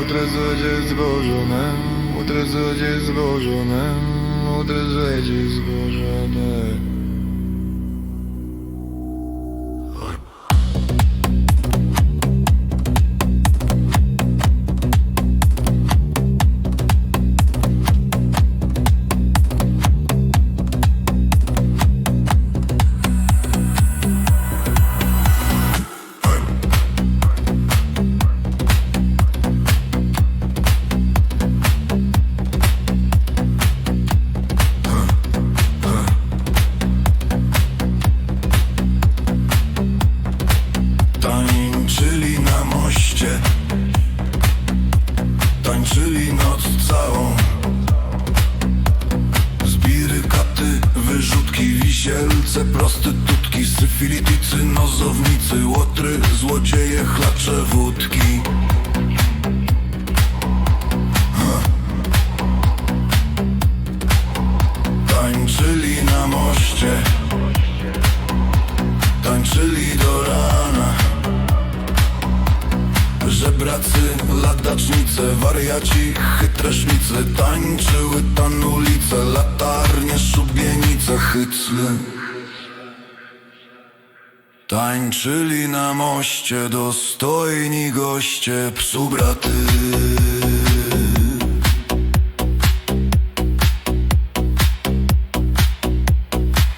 Utrezecie zbożonym, utrezecie zbożonym, utrezecie zbożonym prostytutki, syfilitycy, nozownicy, łotry, złodzieje, chlacze, wódki. Tańczyli na moście Tańczyli do Żebracy, ladacznice, wariaci, chytresznicy Tańczyły tan ulice, latarnie, szubienice, hycle. Tańczyli na moście dostojni goście, psu braty.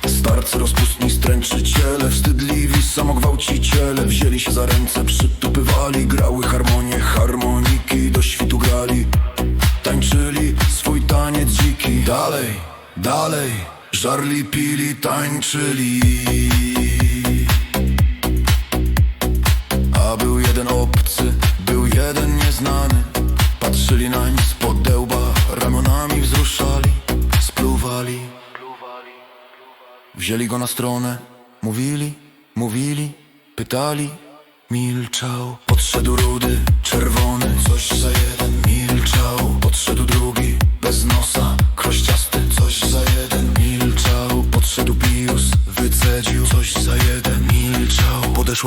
Starcy rozpustni stręczyciele Wstydliwi samogwałciciele Wzięli się za ręce, przytupywali Grały harmonie, Dalej, dalej Żarli, pili, tańczyli. A był jeden obcy, był jeden nieznany. Patrzyli nań spod dełba Ramionami wzruszali Spluwali. Wzięli go na stronę, mówili, mówili, pytali, milczał. Podszedł rudy, czerwony, coś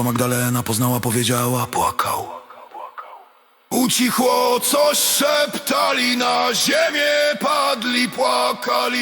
Podeszła Magdalena, poznała, powiedziała, płakał. Ucichło, coś szeptali, na ziemię padli, płakali.